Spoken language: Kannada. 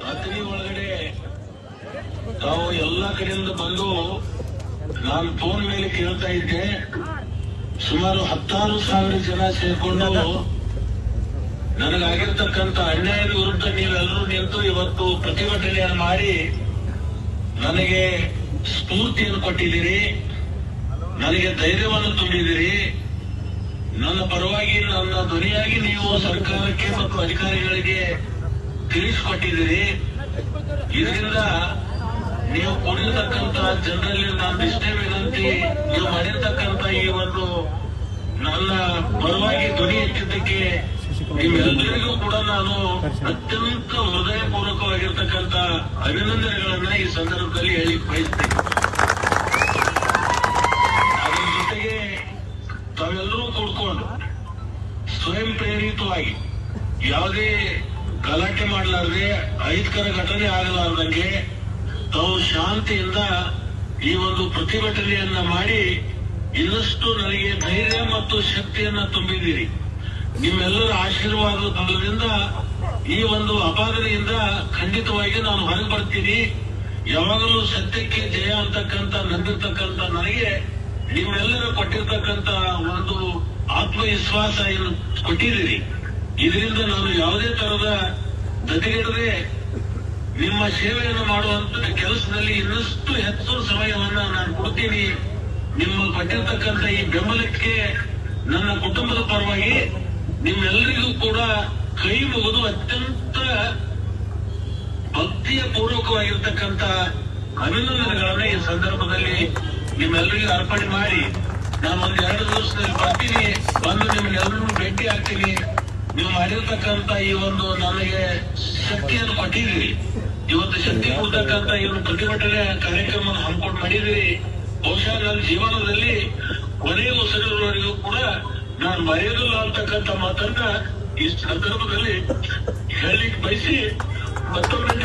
ರಾತ್ರಿ ಒಳಗಡೆ ನಾವು ಎಲ್ಲ ಕಡೆಯಿಂದ ಬಂದು ನಾನು ಫೋನ್ ಮೇಲೆ ಕೇಳ್ತಾ ಇದ್ದೆ. ಸುಮಾರು ಹತ್ತಾರು ಸಾವಿರ ಜನ ಸೇರ್ಕೊಂಡು ನನಗಾಗಿರ್ತಕ್ಕಂಥ ಅನ್ಯಾಯದ ವಿರುದ್ಧ ನೀವೆಲ್ಲರೂ ನಿಂತು ಇವತ್ತು ಪ್ರತಿಭಟನೆಯನ್ನು ಮಾಡಿ ನನಗೆ ಸ್ಫೂರ್ತಿಯನ್ನು ಕೊಟ್ಟಿದ್ದೀರಿ. ನನಗೆ ಧೈರ್ಯವನ್ನು ತುಂಬಿದಿರಿ ನನ್ನ ಪರವಾಗಿ ನನ್ನ ಧ್ವನಿಯಾಗಿ ನೀವು ಸರ್ಕಾರಕ್ಕೆ ಮತ್ತು ಅಧಿಕಾರಿಗಳಿಗೆ ತಿಳಿಸಿಕೊಟ್ಟಿದ್ದೀರಿ. ಇದರಿಂದ ನೀವು ಕೊಡಿರ್ತಕ್ಕಂತ ಜನರಲ್ಲಿ ನಾನು ಇಷ್ಟೇ ವಿನಂತಿ, ನೀವು ಮಾಡಿರ್ತಕ್ಕಂತ ಈ ಒಂದು ನನ್ನ ಪರವಾಗಿ ಧ್ವನಿ ಎತ್ತಿದ್ದಕ್ಕೆ ನಿಮ್ಮೆಲ್ಲರಿಗೂ ಕೂಡ ನಾನು ಅತ್ಯಂತ ಹೃದಯಪೂರ್ವಕವಾಗಿರ್ತಕ್ಕಂತ ಅಭಿನಂದನೆಗಳನ್ನ ಈ ಸಂದರ್ಭದಲ್ಲಿ ಹೇಳಿ ಬಯಸ್ತೇನೆ. ಅದರ ಜೊತೆಗೆ ತಾವೆಲ್ಲರೂ ಕೂಡ್ಕೊಂಡು ಸ್ವಯಂ ಪ್ರೇರಿತವಾಗಿ ಯಾವುದೇ ಗಲಾಟೆ ಮಾಡಲಾರ್ದೆ ಅಹಿತಕರ ಘಟನೆ ಆಗಲಾರ್ದಂಗೆ ತಾವು ಶಾಂತಿಯಿಂದ ಈ ಒಂದು ಪ್ರತಿಭಟನೆಯನ್ನ ಮಾಡಿ ಇನ್ನಷ್ಟು ನನಗೆ ಧೈರ್ಯ ಮತ್ತು ಶಕ್ತಿಯನ್ನ ತುಂಬಿದ್ದೀರಿ. ನಿಮ್ಮೆಲ್ಲರ ಆಶೀರ್ವಾದ ಬಲದಿಂದ ಈ ಒಂದು ಅಪಾದನೆಯಿಂದ ಖಂಡಿತವಾಗಿ ನಾನು ಹೊರಗೆ ಬರ್ತೀನಿ ಯಾವಾಗಲೂ ಸತ್ಯಕ್ಕೆ ಜಯ ಅಂತಕ್ಕಂತ ನಂಬಿರ್ತಕ್ಕಂತ ನನಗೆ ನಿಮ್ಮೆಲ್ಲರೂ ಕೊಟ್ಟಿರ್ತಕ್ಕಂತ ಒಂದು ಆತ್ಮವಿಶ್ವಾಸ ಏನು ಕೊಟ್ಟಿದ್ದೀರಿ. ಇದರಿಂದ ನಾನು ಯಾವುದೇ ತರದ ಗತಿಗೆಡದೆ ನಿಮ್ಮ ಸೇವೆಯನ್ನು ಮಾಡುವಂತ ಕೆಲಸದಲ್ಲಿ ಇನ್ನಷ್ಟು ಹೆಚ್ಚು ಸಮಯವನ್ನು ನಾನು ಕೊಡ್ತೀನಿ. ನಿಮ್ಮ ಕೊಟ್ಟಿರ್ತಕ್ಕಂಥ ಈ ಬೆಂಬಲಕ್ಕೆ ನನ್ನ ಕುಟುಂಬದ ಪರವಾಗಿ ನಿಮ್ಮೆಲ್ಲರಿಗೂ ಕೂಡ ಕೈ ಮುಗಿದು ಅತ್ಯಂತ ಭಕ್ತಿಯ ಪೂರ್ವಕವಾಗಿರ್ತಕ್ಕಂಥ ಅಭಿನಂದನೆಗಳನ್ನ ಈ ಸಂದರ್ಭದಲ್ಲಿ ನಿಮ್ಮೆಲ್ಲರಿಗೂ ಅರ್ಪಣೆ ಮಾಡಿ. ನಾನು ಒಂದ್ ಎರಡು ದಿವಸದಲ್ಲಿ ಬರ್ತೀನಿ. ಬಂದು ನಿಮ್ಗೆಲ್ಲರೂ ಭೇಟಿ ಆಗ್ತೀನಿ. ನೀವು ಮಾಡಿರ್ತಕ್ಕಂತ ಈ ಒಂದು ನನಗೆ ಶಕ್ತಿಯನ್ನು ಕೊಟ್ಟಿದ್ದೀರಿ. ಇವತ್ತು ಶಕ್ತಿ ಕೊಡ್ತಕ್ಕಂತ ಈ ಒಂದು ಪ್ರತಿಭಟನೆ ಕಾರ್ಯಕ್ರಮ ಹಮ್ಮಿಕೊಂಡು ಮಾಡಿದ್ವಿ ಬಹುಶಃ ನನ್ನ ಜೀವನದಲ್ಲಿ ಕೊನೆಯ ಉಸಿರುವವರೆಗೂ ಕೂಡ ನಾನು ಮರೆಯಲಿಲ್ಲ ಅಂತಕ್ಕಂಥ ಮಾತನ್ನ ಈ ಸಂದರ್ಭದಲ್ಲಿ ಹೇಳಲಿಕ್ಕೆ ಬಯಸಿ ಮತ್ತೊಮ್ಮೆ